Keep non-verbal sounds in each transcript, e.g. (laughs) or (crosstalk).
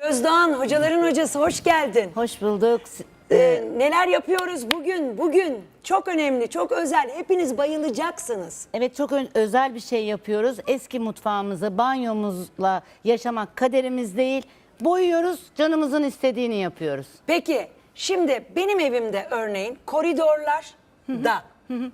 Özdoğan hocaların hocası hoş geldin. Hoş bulduk. Ee, neler yapıyoruz bugün? Bugün çok önemli, çok özel. Hepiniz bayılacaksınız. Evet çok özel bir şey yapıyoruz. Eski mutfağımızı banyomuzla yaşamak kaderimiz değil. Boyuyoruz, canımızın istediğini yapıyoruz. Peki şimdi benim evimde örneğin koridorlar da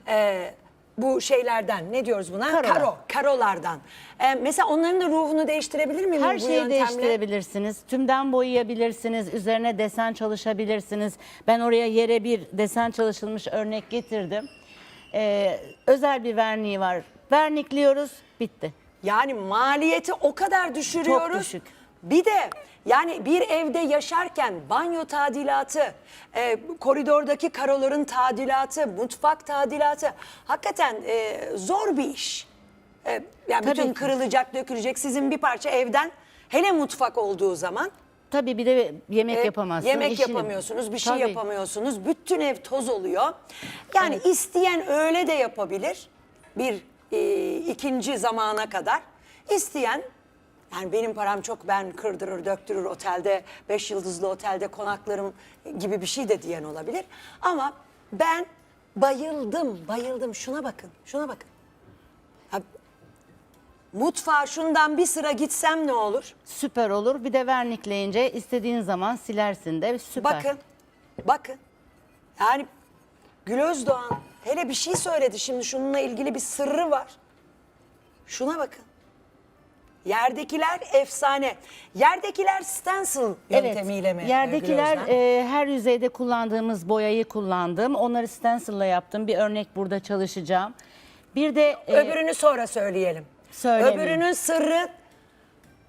e, bu şeylerden ne diyoruz buna? Karolar. Karo, karolardan. E, mesela onların da ruhunu değiştirebilir miyim Her bu şeyi yöntemle? değiştirebilirsiniz. Tümden boyayabilirsiniz. Üzerine desen çalışabilirsiniz. Ben oraya yere bir desen çalışılmış örnek getirdim. Ee, özel bir verniği var. Vernikliyoruz, bitti. Yani maliyeti o kadar düşürüyoruz. Çok düşük. Bir de yani bir evde yaşarken banyo tadilatı, e, koridordaki karoların tadilatı, mutfak tadilatı hakikaten e, zor bir iş. E, yani Tabii bütün ki. kırılacak, dökülecek sizin bir parça evden hele mutfak olduğu zaman Tabii bir de yemek e, yapamazsın. Yemek işini- yapamıyorsunuz, bir şey Tabii. yapamıyorsunuz. Bütün ev toz oluyor. Yani isteyen öyle de yapabilir. Bir e, ikinci zamana kadar. İsteyen yani benim param çok ben kırdırır döktürür otelde beş yıldızlı otelde konaklarım gibi bir şey de diyen olabilir. Ama ben bayıldım bayıldım şuna bakın şuna bakın. Ha, mutfağa şundan bir sıra gitsem ne olur? Süper olur. Bir de vernikleyince istediğin zaman silersin de süper. Bakın, bakın. Yani Gül Özdoğan hele bir şey söyledi şimdi şununla ilgili bir sırrı var. Şuna bakın. Yerdekiler efsane. Yerdekiler stencil yöntemiyle mi? e, Yerdekiler e, her yüzeyde kullandığımız boyayı kullandım. Onları stencil'la yaptım. Bir örnek burada çalışacağım. Bir de e, Öbürünü sonra söyleyelim. Söylemeyin. Öbürünün sırrı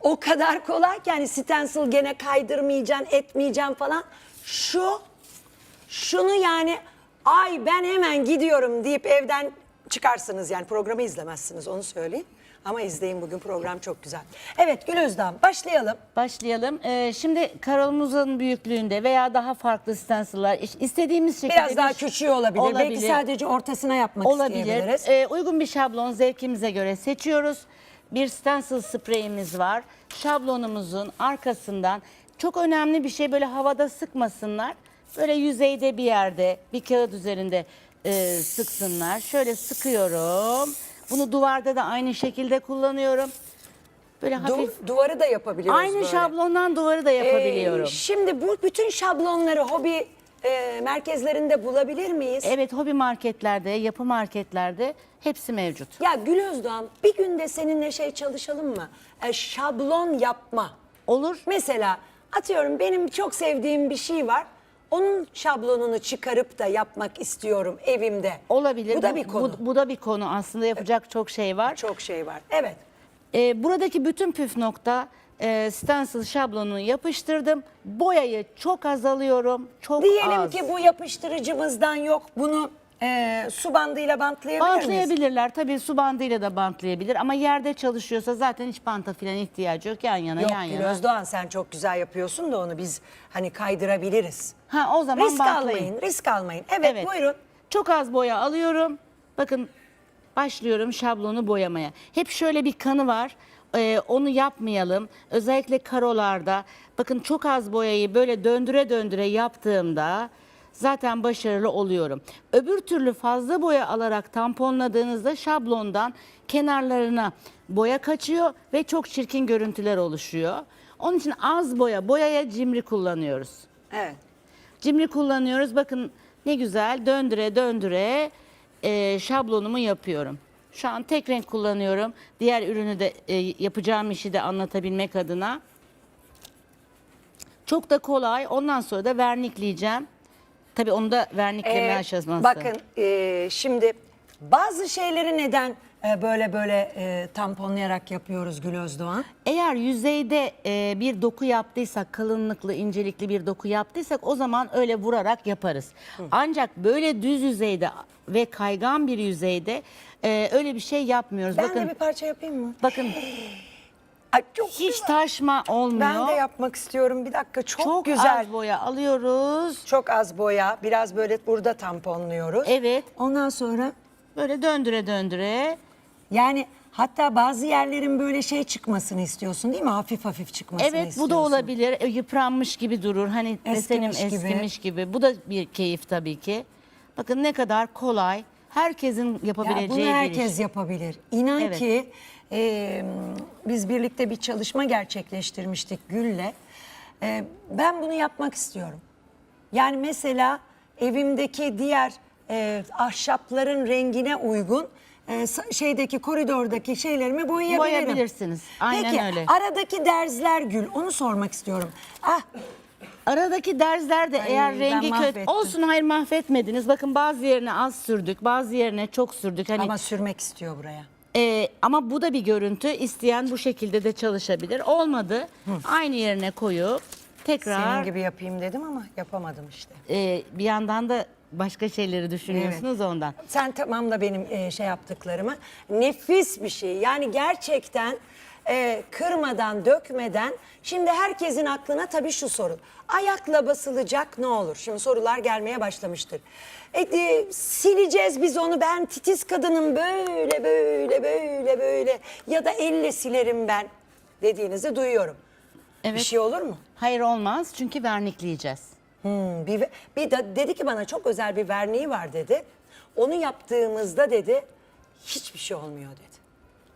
o kadar kolay ki hani stencil gene kaydırmayacaksın, etmeyeceksin falan. Şu, şunu yani ay ben hemen gidiyorum deyip evden çıkarsınız yani programı izlemezsiniz onu söyleyeyim. Ama izleyin bugün program çok güzel. Evet Gül Özdan başlayalım. başlayalım. E, şimdi karolumuzun büyüklüğünde veya daha farklı stencil'lar istediğimiz şekilde Biraz daha bir- küçüğü olabilir. Belki sadece ortasına yapmak olabilir. isteyebiliriz. E, uygun bir şablon zevkimize göre seçiyoruz. Bir stencil spreyimiz var. Şablonumuzun arkasından çok önemli bir şey böyle havada sıkmasınlar. Böyle yüzeyde bir yerde bir kağıt üzerinde e, sıksınlar. Şöyle sıkıyorum. Bunu duvarda da aynı şekilde kullanıyorum. Böyle Du- hafif duvarı da yapabiliyoruz aynı böyle. şablondan duvarı da Ee, yapabiliyorum. şimdi bu bütün şablonları hobi e, merkezlerinde bulabilir miyiz? Evet hobi marketlerde, yapı marketlerde hepsi mevcut. Ya Gül Özdoğan bir günde seninle şey çalışalım mı? E, şablon yapma. Olur. Mesela atıyorum benim çok sevdiğim bir şey var. Onun şablonunu çıkarıp da yapmak istiyorum evimde. Olabilir. Bu da bir konu. Bu, bu da bir konu. Aslında yapacak çok şey var. Çok şey var. Evet. Ee, buradaki bütün püf nokta e, stencil şablonunu yapıştırdım. Boyayı çok az alıyorum. Çok Diyelim az. ki bu yapıştırıcımızdan yok. Bunu e, su bandıyla bantlayabilir miyiz? Bantlayabilirler. Tabii su bandıyla da bantlayabilir. Ama yerde çalışıyorsa zaten hiç banta falan ihtiyacı yok. Yan yana Yok yan Gül yana. Özdoğan sen çok güzel yapıyorsun da onu biz hani kaydırabiliriz. Ha, o zaman Risk bantlayın. almayın, risk almayın. Evet, buyurun. Çok az boya alıyorum. Bakın başlıyorum şablonu boyamaya. Hep şöyle bir kanı var. Ee, onu yapmayalım. Özellikle karolarda. Bakın çok az boyayı böyle döndüre döndüre yaptığımda zaten başarılı oluyorum. Öbür türlü fazla boya alarak tamponladığınızda şablondan kenarlarına boya kaçıyor ve çok çirkin görüntüler oluşuyor. Onun için az boya, boyaya cimri kullanıyoruz. Evet. Cimri kullanıyoruz. Bakın ne güzel döndüre döndüre e, şablonumu yapıyorum. Şu an tek renk kullanıyorum. Diğer ürünü de e, yapacağım işi de anlatabilmek adına. Çok da kolay. Ondan sonra da vernikleyeceğim. Tabii onu da vernikleme Ee, aşaması. Bakın e, şimdi bazı şeyleri neden e, böyle böyle e, tamponlayarak yapıyoruz Gül Özdoğan? Eğer yüzeyde e, bir doku yaptıysak, kalınlıklı, incelikli bir doku yaptıysak o zaman öyle vurarak yaparız. Ancak böyle düz yüzeyde ve kaygan bir yüzeyde e, öyle bir şey yapmıyoruz. Ben bakın, de bir parça yapayım mı? bakın (laughs) Ay, çok hiç güzel. taşma olmuyor. Ben de yapmak istiyorum. Bir dakika çok, Çok güzel. az boya alıyoruz. Çok az boya. Biraz böyle burada tamponluyoruz. Evet. Ondan sonra Böyle döndüre döndüre. yani Hatta bazı yerlerin böyle şey çıkmasını istiyorsun değil mi? Hafif hafif çıkmasını Evet bu istiyorsun. da olabilir. E, Yıpranmış gibi durur. Hani desenim Eskimiş gibi. eskimiş gibi. Bu da bir keyif tabii ki. Bakın ne kadar kolay. Herkesin Ya yapabileceği bunu bir iş. herkes yapabilir. İnan Evet. ki e, biz birlikte bir çalışma gerçekleştirmiştik Gül'le. E, ben bunu yapmak istiyorum. Yani mesela evimdeki diğer e, ahşapların rengine uygun e, sa- şeydeki koridordaki şeylerimi boyayabilirim. Boyayabilirsiniz. Aynen Peki, öyle. aradaki derzler Gül onu sormak istiyorum. Ah Aradaki derzler de Ay, eğer ben rengi kötü mahvettim. olsun hayır mahvetmediniz. Bakın bazı yerine az sürdük, bazı yerine çok sürdük. Hani ama sürmek istiyor buraya. E, ama bu da bir görüntü. İsteyen bu şekilde de çalışabilir. Olmadı. Aynı yerine koyup tekrar Senin gibi yapayım dedim ama yapamadım işte. e, bir yandan da başka şeyleri düşünüyorsunuz ondan. Sen tamamla benim e, şey yaptıklarımı. Nefis bir şey. Yani gerçekten e, kırmadan, dökmeden. Şimdi herkesin aklına tabii şu soru. Ayakla basılacak ne olur? Şimdi sorular gelmeye başlamıştır. E, e, sileceğiz biz onu ben titiz kadınım böyle böyle böyle böyle ya da elle silerim ben dediğinizi duyuyorum. Bir Evet. şey olur mu? Hayır olmaz çünkü vernikleyeceğiz. Hmm, bir, bir de dedi ki bana çok özel bir verniği var dedi. Onu yaptığımızda dedi hiçbir şey olmuyor dedi.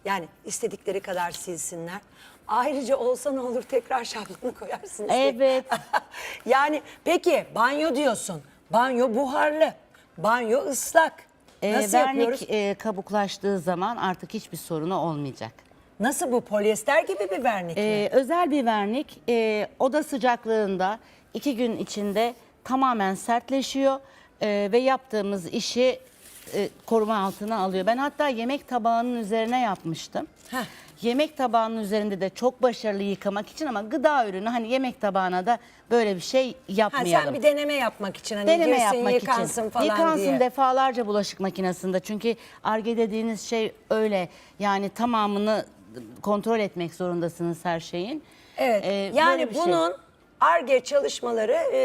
Yani istedikleri kadar silsinler. Ayrıca olsa ne olur tekrar şablonu koyarsınız. Evet. (laughs) yani peki banyo diyorsun. Banyo buharlı. Banyo ıslak. E, Nasıl yapıyoruz? vernik e, kabuklaştığı zaman artık hiçbir sorunu olmayacak. Nasıl bu polyester gibi bir vernik mi? Ee, özel bir vernik e, oda sıcaklığında iki gün içinde tamamen sertleşiyor e, ve yaptığımız işi e, koruma altına alıyor. Ben hatta yemek tabağının üzerine yapmıştım. Heh. Yemek tabağının üzerinde de çok başarılı yıkamak için ama gıda ürünü hani yemek tabağına da böyle bir şey Ha, yapmayalım. sen bir deneme yapmak için hani Deneme girsin, yapmak yıkansın için. falan Yıkansın diye. defalarca bulaşık makinesinde. Çünkü arge dediğiniz şey öyle. Yani tamamını kontrol etmek zorundasınız her şeyin. Evet. Ee, böyle yani bir şey. bunun ARGE çalışmaları e,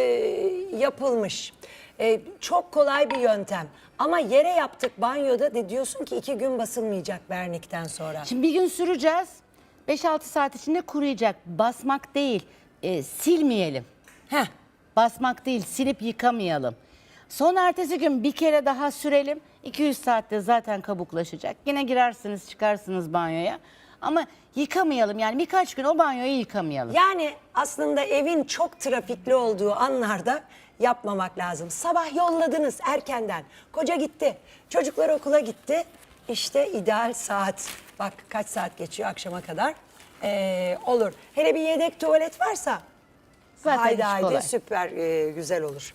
yapılmış. E, çok kolay bir yöntem. Ama yere yaptık banyoda de diyorsun ki iki gün basılmayacak vernikten sonra. Şimdi bir gün süreceğiz. 5-6 saat içinde kuruyacak. Basmak değil, e, silmeyelim. Heh. Basmak değil, silip yıkamayalım. Son ertesi gün bir kere daha sürelim. 200 saatte zaten kabuklaşacak. Yine girersiniz, çıkarsınız banyoya. Ama yıkamayalım yani birkaç gün o banyoyu yıkamayalım. Yani aslında evin çok trafikli olduğu anlarda yapmamak lazım. Sabah yolladınız erkenden. Koca gitti. Çocuklar okula gitti. İşte ideal saat. Bak kaç saat geçiyor akşama kadar. Ee, olur. Hele bir yedek tuvalet varsa Zaten haydi iş haydi kolay. süper e, güzel olur.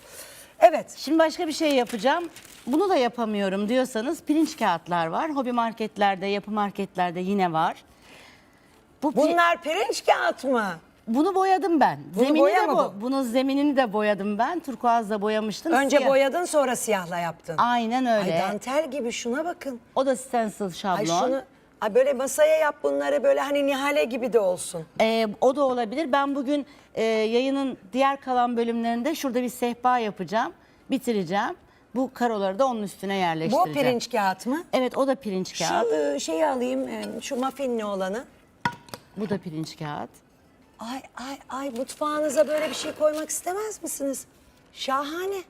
Evet. Şimdi başka bir şey yapacağım. Bunu da yapamıyorum diyorsanız pirinç kağıtlar var. Hobi marketlerde, yapı marketlerde yine var. Bu pi- Bunlar pirinç kağıt mı? Bunu boyadım ben. Bunu Zemini boya de mı bu. bu? Bunun zeminini de boyadım ben. Turkuazla boyamıştım. Önce Siyah. boyadın sonra siyahla yaptın. Aynen öyle. Ay dantel gibi şuna bakın. O da stencil şablon. Ay şunu ay böyle masaya yap bunları böyle hani nihale gibi de olsun. Ee, o da olabilir. Ben bugün e, yayının diğer kalan bölümlerinde şurada bir sehpa yapacağım. Bitireceğim. Bu karoları da onun üstüne Bu yerleştireceğim. pirinç kağıt mı? Evet o da pirinç kağıt. Şu e, şeyi alayım, e, şu muffinli olanı. Bu da pirinç kağıt. Ay ay ay mutfağınıza böyle bir şey koymak istemez misiniz? Şahane.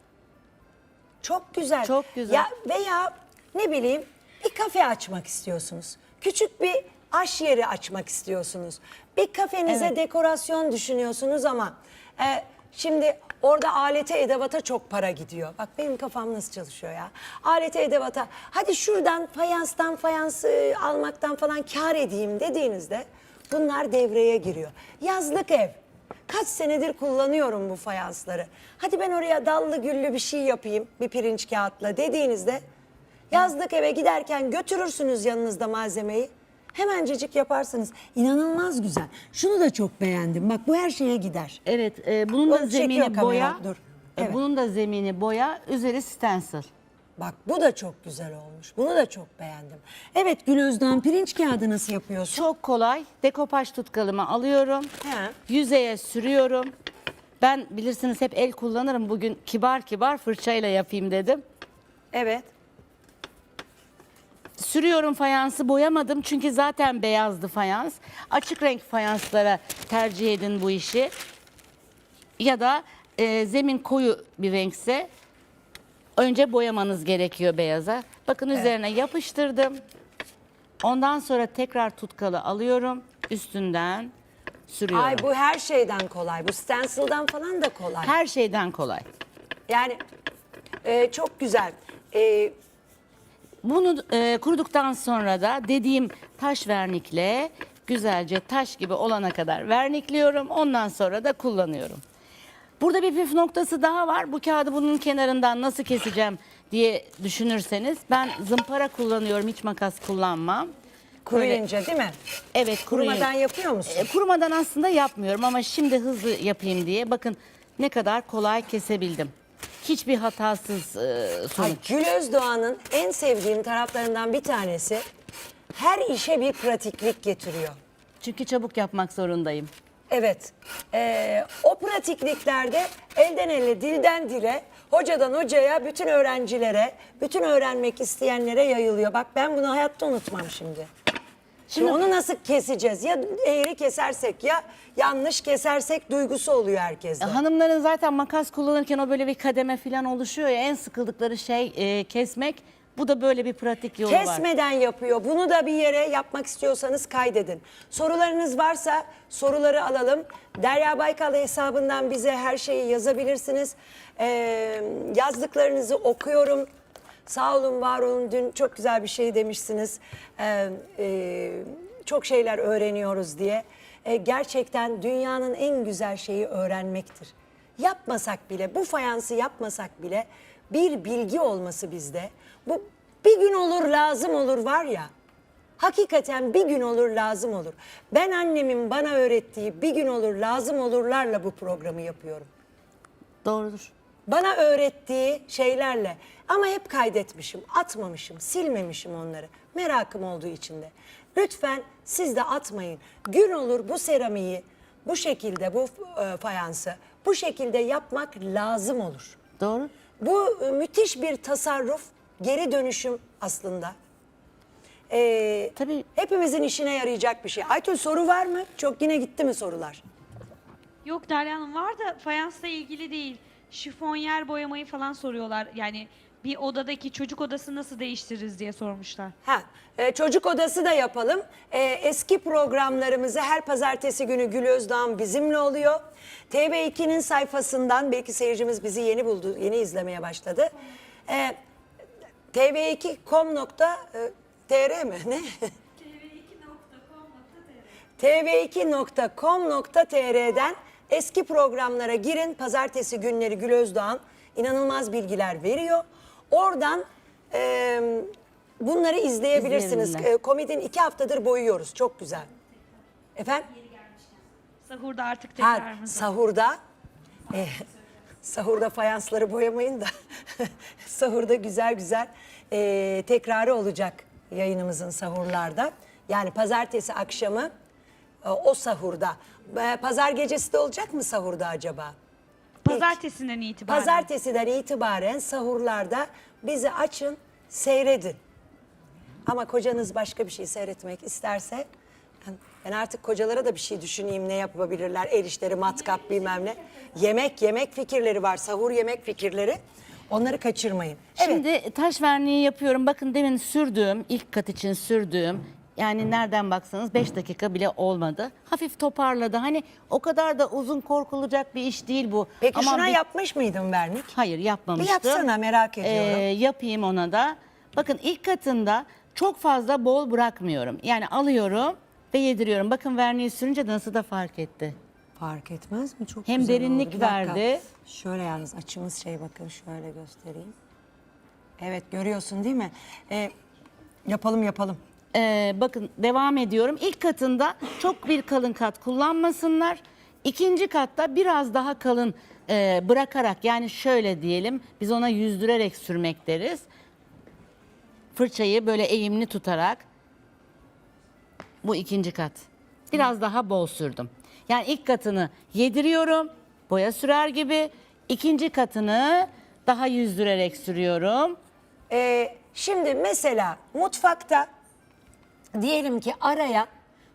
Çok güzel. Çok güzel. Ya veya ne bileyim bir kafe açmak istiyorsunuz. Küçük bir aş yeri açmak istiyorsunuz. Bir kafenize Evet. dekorasyon düşünüyorsunuz ama e, şimdi orada alete edevata çok para gidiyor. Bak benim kafam nasıl çalışıyor ya. Alete edevata hadi şuradan fayanstan fayans e, almaktan falan kar edeyim dediğinizde bunlar devreye giriyor. Yazlık ev. Kaç senedir kullanıyorum bu fayansları. Hadi ben oraya dallı güllü bir şey yapayım bir pirinç kağıtla dediğinizde yazlık eve giderken götürürsünüz yanınızda malzemeyi. Hemencecik yaparsınız. İnanılmaz güzel. Şunu da çok beğendim. Bak bu her şeye gider. Evet, e, bunun Onu da çekiyor zemini kamera, boya. dur. E, Evet. Bunun da zemini boya, üzeri stencil. Bak bu da çok güzel olmuş. Bunu da çok beğendim. Evet Gül Özden pirinç kağıdı nasıl yapıyorsun? Çok kolay. Dekopaj tutkalımı alıyorum. He. Yüzeye sürüyorum. Ben bilirsiniz hep el kullanırım. Bugün kibar kibar fırçayla yapayım dedim. Evet. Sürüyorum fayansı boyamadım çünkü zaten beyazdı fayans. Açık renk fayanslara tercih edin bu işi. Ya da e, zemin koyu bir renkse önce boyamanız gerekiyor beyaza. Bakın üzerine yapıştırdım. Ondan sonra tekrar tutkalı alıyorum. Üstünden sürüyorum. Ay bu her şeyden kolay. Bu stencil'dan falan da kolay. Her şeyden kolay. Yani e, çok güzel. E, Bunu e, kuruduktan sonra da dediğim taş vernikle güzelce taş gibi olana kadar vernikliyorum. Ondan sonra da kullanıyorum. Burada bir püf noktası daha var. Bu kağıdı bunun kenarından nasıl keseceğim diye düşünürseniz ben zımpara kullanıyorum. Hiç makas kullanmam. Kuruyunca değil mi? Evet kuruyun. Kurumadan yapıyor musun? E, kurumadan aslında yapmıyorum ama şimdi hızlı yapayım diye bakın ne kadar kolay kesebildim. Hiçbir hatasız e, Ay, sonuç. Gül Özdoğan'ın en sevdiğim taraflarından bir tanesi her işe bir pratiklik getiriyor. Çünkü çabuk yapmak zorundayım. Evet. Ee, o pratikliklerde elden ele, dilden dile, hocadan hocaya, bütün öğrencilere, bütün öğrenmek isteyenlere yayılıyor. Bak ben bunu hayatta unutmam şimdi. Şimdi Şimdi- onu nasıl keseceğiz? Ya eğri kesersek ya yanlış kesersek duygusu oluyor herkeste. Hanımların zaten makas kullanırken o böyle bir kademe falan oluşuyor ya en sıkıldıkları şey e, kesmek. Bu da böyle bir pratik yolu var. Kesmeden yapıyor. Bunu da bir yere yapmak istiyorsanız kaydedin. Sorularınız varsa soruları alalım. Derya Baykal hesabından bize her şeyi yazabilirsiniz. Ee, yazdıklarınızı okuyorum. Sağ olun, var olun. Dün çok güzel bir şey demişsiniz. Ee, e, çok şeyler öğreniyoruz diye. Ee, gerçekten dünyanın en güzel şeyi öğrenmektir. Yapmasak bile, bu fayansı yapmasak bile bir bilgi olması bizde. Bu bir gün olur lazım olur var ya. Hakikaten bir gün olur lazım olur. Ben annemin bana öğrettiği bir gün olur lazım olurlarla bu programı yapıyorum. Doğrudur. Bana öğrettiği şeylerle ama hep kaydetmişim, atmamışım, silmemişim onları. Merakım olduğu için de. Lütfen siz de atmayın. Gün olur bu seramiği bu şekilde bu e, fayansı bu şekilde yapmak lazım olur. Doğru. Bu e, müthiş bir tasarruf, geri dönüşüm aslında. Ee, Tabii. Hepimizin işine yarayacak bir şey. Aytül soru var mı? Çok yine gitti mi sorular? Yok Derya Hanım var da fayansla ilgili değil. Şifonyer boyamayı falan soruyorlar. Yani bir odadaki çocuk odası nasıl değiştiririz diye sormuşlar. Ha, e, çocuk odası da yapalım. E, eski programlarımızı her pazartesi günü Gül Özdağ'ın bizimle oluyor. TV2'nin sayfasından belki seyircimiz bizi yeni buldu, yeni izlemeye başladı. E, tv2.com.tr mi? Ne? tv2.com.tr'den eski programlara girin. Pazartesi günleri Gül Özdoğan inanılmaz bilgiler veriyor. Oradan e, bunları izleyebilirsiniz. İzleyebilirler. E, komedinin iki haftadır boyuyoruz. Çok güzel. Efendim? Sahurda artık Ha, tekrarımız var. sahurda e, sahurda fayansları boyamayın da (laughs) sahurda güzel güzel e, tekrarı olacak yayınımızın sahurlarda. Yani pazartesi akşamı e, o sahurda. E, Pazar gecesi de olacak mı sahurda acaba? Pazartesinden itibaren. Pazartesiden itibaren sahurlarda bizi açın, seyredin. Ama kocanız başka bir şey seyretmek isterse ben- artık kocalara da bir şey düşüneyim ne yapabilirler. El işleri, matkap bilmem ne. Yemek, yemek fikirleri var. Sahur yemek fikirleri. Onları kaçırmayın. Evet. Şimdi taş verniği yapıyorum. Bakın demin sürdüğüm, ilk kat için sürdüğüm yani nereden baksanız 5 dakika bile olmadı. Hafif toparladı. Hani o kadar da uzun korkulacak bir iş değil bu. Peki Aman şuna bir- yapmış mıydın vernik? Hayır yapmamıştım. Bir yapsana, merak ediyorum. Ee, yapayım ona da. Bakın ilk katında çok fazla bol bırakmıyorum. Yani alıyorum ve yediriyorum. Bakın verniği sürünce de nasıl da fark etti. Fark etmez mi? Çok Hem güzel derinlik oldu. Bir dakika. verdi. Şöyle yalnız açımız şey bakın şöyle göstereyim. Evet görüyorsun değil mi? Ee, yapalım yapalım. Ee, bakın devam ediyorum. İlk katında çok bir kalın kat kullanmasınlar. İkinci katta biraz daha kalın e, bırakarak yani şöyle diyelim biz ona yüzdürerek sürmek deriz. Fırçayı böyle eğimli tutarak bu ikinci kat. Biraz daha bol sürdüm. Yani ilk katını yediriyorum boya sürer gibi. İkinci katını daha yüzdürerek sürüyorum. Ee, Şimdi mesela mutfakta diyelim ki araya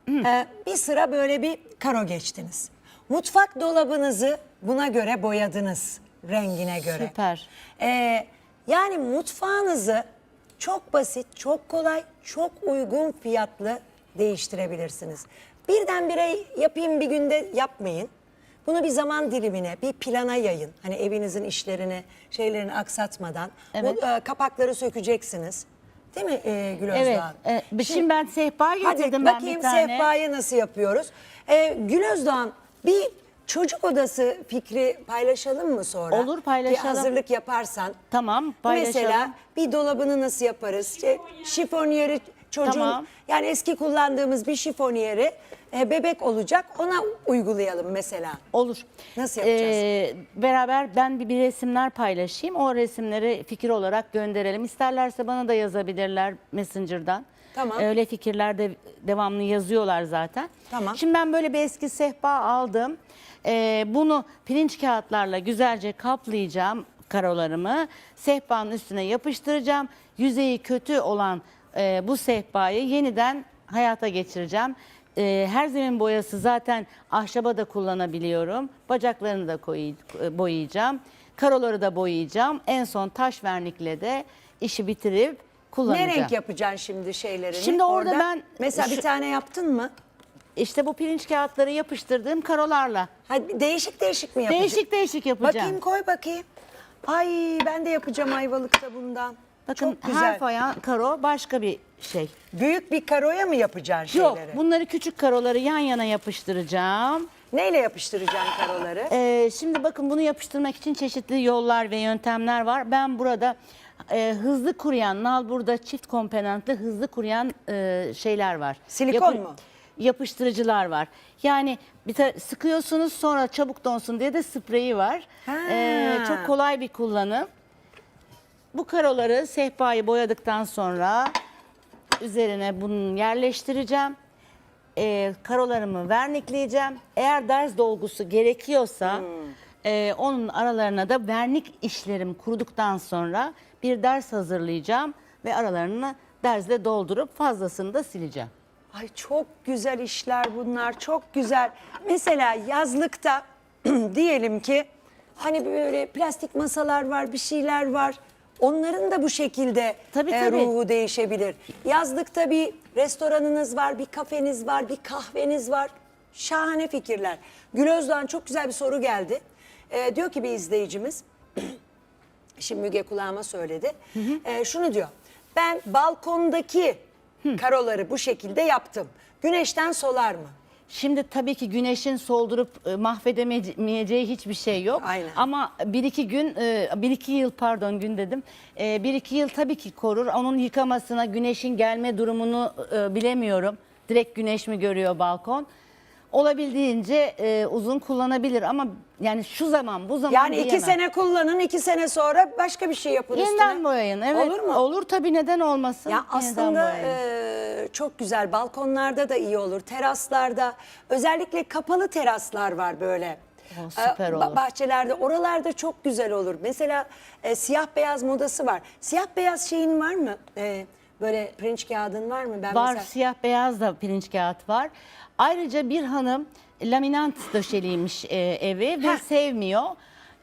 e, bir sıra böyle bir karo geçtiniz. Mutfak dolabınızı buna göre boyadınız rengine göre. Süper. E, yani mutfağınızı çok basit, çok kolay, çok uygun fiyatlı değiştirebilirsiniz. Birdenbire yapayım bir günde yapmayın. Bunu bir zaman dilimine, bir plana yayın. Hani evinizin işlerini, şeylerini aksatmadan. Evet. Bu e, kapakları sökeceksiniz. Değil mi e, Gül Evet. Özdoğan? e, şimdi ben sehpa getirdim Hadi ben bakayım bir tane. sehpayı nasıl yapıyoruz? Ee, Gül Özdoğan bir çocuk odası fikri paylaşalım mı sonra? Olur, paylaşalım. Bir hazırlık yaparsan. Tamam, paylaşalım. Mesela bir dolabını nasıl yaparız? İşte şifonyeri çocuğun Tamam. yani eski kullandığımız bir şifonyeri e, bebek olacak ona uygulayalım mesela. Olur. Nasıl yapacağız? Ee, beraber ben bir, bir resimler paylaşayım. O resimleri fikir olarak gönderelim. İsterlerse bana da yazabilirler Messenger'dan. Tamam. Öyle fikirler de devamlı yazıyorlar zaten. Tamam. Şimdi ben böyle bir eski sehpa aldım. Ee, bunu pirinç kağıtlarla güzelce kaplayacağım karolarımı. Sehpanın üstüne yapıştıracağım. Yüzeyi kötü olan e, bu sehpayı yeniden hayata geçireceğim. E, her zemin boyası zaten ahşaba da kullanabiliyorum. Bacaklarını da koy, e, boyayacağım. Karoları da boyayacağım. En son taş vernikle de işi bitirip kullanacağım. Ne renk yapacaksın şimdi şeylerini? Şimdi orada ben- Mesela bir şu- tane yaptın mı? İşte bu pirinç kağıtları yapıştırdığım karolarla. Hadi değişik değişik mi yapacaksın? Değişik değişik yapacağım. Bakayım koy bakayım. Ay ben de yapacağım Ayvalık'ta bundan. Bakın Çok güzel. her fayan karo başka bir şey. Büyük bir karoya mı yapacaksın Yok şeyleri? bunları küçük karoları yan yana yapıştıracağım. Neyle yapıştıracaksın karoları? Ee, şimdi bakın bunu yapıştırmak için çeşitli yollar ve yöntemler var. Ben burada e, hızlı kuruyan, nalburda çift komponentli hızlı kuruyan e, şeyler var. Silikon mu? Yapıştırıcılar var. Yani bir ta- sıkıyorsunuz sonra çabuk donsun diye de spreyi var. Ha. Ee, çok kolay bir kullanım. Bu karoları sehpayı boyadıktan sonra üzerine bunu yerleştireceğim. Ee, karolarımı vernikleyeceğim. Eğer ders dolgusu gerekiyorsa e, onun aralarına da vernik işlerim kuruduktan sonra bir ders hazırlayacağım ve aralarını derzle doldurup fazlasını da sileceğim. Ay çok güzel işler bunlar. Çok güzel. Mesela yazlıkta (clears throat) diyelim ki hani böyle plastik masalar var, bir şeyler var. Onların da bu şekilde Tabii, e, tabii. ruhu değişebilir. Yazlıkta bir restoranınız var, bir kafeniz var, bir kahveniz var. Şahane fikirler. Gül Özdoğan çok güzel bir soru geldi. E, diyor ki bir izleyicimiz, (clears throat) Şimdi Müge kulağıma söyledi. Ee, şunu diyor. Ben balkondaki karoları bu şekilde yaptım. Güneşten solar mı? Şimdi tabii ki güneşin soldurup e, mahvedemeyeceği hiçbir şey yok. Aynen. Ama bir iki gün, e, bir iki yıl pardon gün dedim. E, Bir iki yıl tabii ki korur. Onun yıkamasına, güneşin gelme durumunu e, bilemiyorum. Direkt güneş mi görüyor balkon? Olabildiğince e, uzun kullanabilir ama yani şu zaman bu zaman Yani iki diyemem. sene kullanın, iki sene sonra başka bir şey yapın Yeniden üstüne. boyayın. Evet. Olur mu? Olur tabii neden olmasın? Ya Yeniden aslında boyayın. e, çok güzel balkonlarda da iyi olur. Teraslarda özellikle kapalı teraslar var böyle. O süper ba- olur. Bahçelerde oralarda çok güzel olur. Mesela e, siyah beyaz modası var. Siyah beyaz şeyin var mı? E, böyle pirinç kağıdın var mı? Ben Var mesela- siyah beyaz da pirinç kağıt var. Ayrıca bir hanım laminant döşeliymiş e, evi ve Heh. sevmiyor.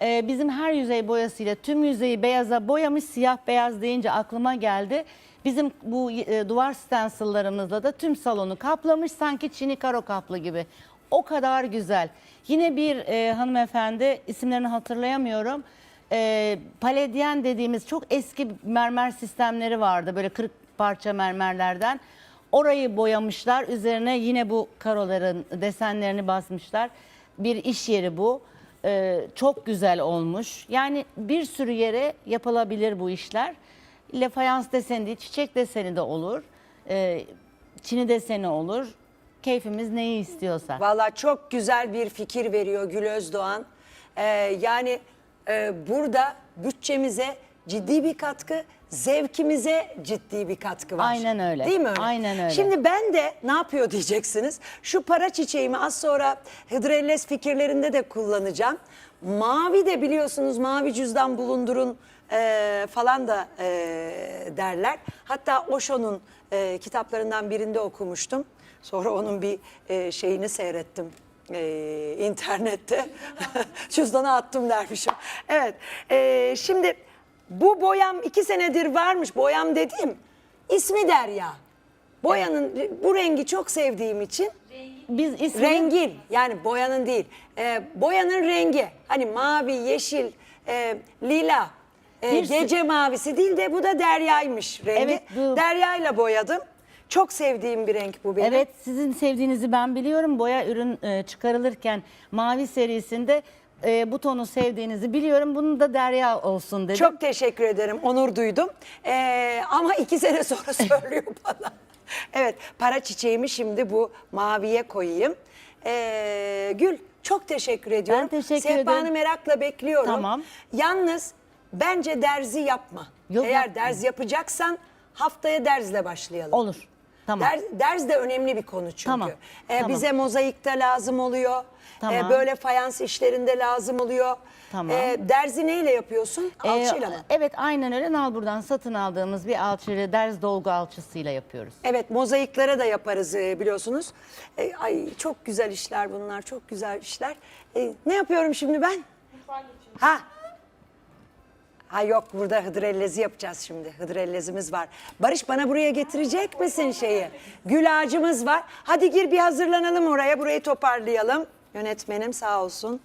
E, bizim her yüzey boyasıyla tüm yüzeyi beyaza boyamış siyah beyaz deyince aklıma geldi. Bizim bu e, duvar stencil'larımızla da tüm salonu kaplamış sanki çini karo kaplı gibi. O kadar güzel. Yine bir e, hanımefendi isimlerini hatırlayamıyorum. E, paledyen dediğimiz çok eski mermer sistemleri vardı böyle kırık parça mermerlerden. Orayı boyamışlar. Üzerine yine bu karoların desenlerini basmışlar. Bir iş yeri bu. Ee, çok güzel olmuş. Yani bir sürü yere yapılabilir bu işler. İlle fayans deseni değil, çiçek deseni de olur. Ee, çini deseni olur. Keyfimiz neyi istiyorsa. Valla çok güzel bir fikir veriyor Gül Özdoğan. Ee, yani e, burada bütçemize ciddi bir katkı, zevkimize ciddi bir katkı var. Aynen öyle. Değil mi öyle? Aynen öyle. Şimdi ben de ne yapıyor diyeceksiniz. Şu para çiçeğimi az sonra Hıdrellez fikirlerinde de kullanacağım. Mavi de biliyorsunuz mavi cüzdan bulundurun e, falan da e, derler. Hatta Osho'nun e, kitaplarından birinde okumuştum. Sonra onun bir e, şeyini seyrettim e, internette. (laughs) Cüzdana attım dermişim. Evet. e, şimdi bu boyam iki senedir varmış. Boyam dediğim ismi Derya. Boyanın bu rengi çok sevdiğim için Biz ismini rengin yani boyanın değil. e, boyanın rengi. Hani mavi, yeşil, e, lila. e, Bir sü- gece mavisi değil de bu da deryaymış rengi. Evet, bu- Deryayla boyadım. Çok sevdiğim bir renk bu benim. Evet sizin sevdiğinizi ben biliyorum. Boya ürün e, çıkarılırken mavi serisinde e, bu tonu sevdiğinizi biliyorum. Bunun da derya olsun dedim. Çok teşekkür ederim. Onur duydum. Ee, ama iki sene sonra (laughs) söylüyor bana. Evet para çiçeğimi şimdi bu maviye koyayım. Ee, Gül çok teşekkür ediyorum. Ben teşekkür Sehpanı ederim. merakla bekliyorum. Tamam. Yalnız bence derzi yapma. Yok, Eğer yapmayayım. derz yapacaksan haftaya derzle başlayalım. Olur. Tamam. Derz, derz de önemli bir konu çünkü. Tamam, Ee, tamam. Bize mozaikte lazım oluyor. Tamam. Ee, böyle fayans işlerinde lazım oluyor. Tamam. Ee, derzi neyle yapıyorsun? Ee, Alçıyla mı? Evet aynen öyle. Nalbur'dan satın aldığımız bir alçıyla derz dolgu alçısıyla yapıyoruz. Evet mozaiklere de yaparız e, biliyorsunuz. E, ay çok güzel işler bunlar çok güzel işler. E, ne yapıyorum şimdi ben? Ha. Ha yok burada hıdrellezi yapacağız şimdi. Hıdrellezimiz var. Barış bana buraya getirecek misin şeyi? Gül ağacımız var. Hadi gir bir hazırlanalım oraya. Burayı toparlayalım. Yönetmenim sağ olsun.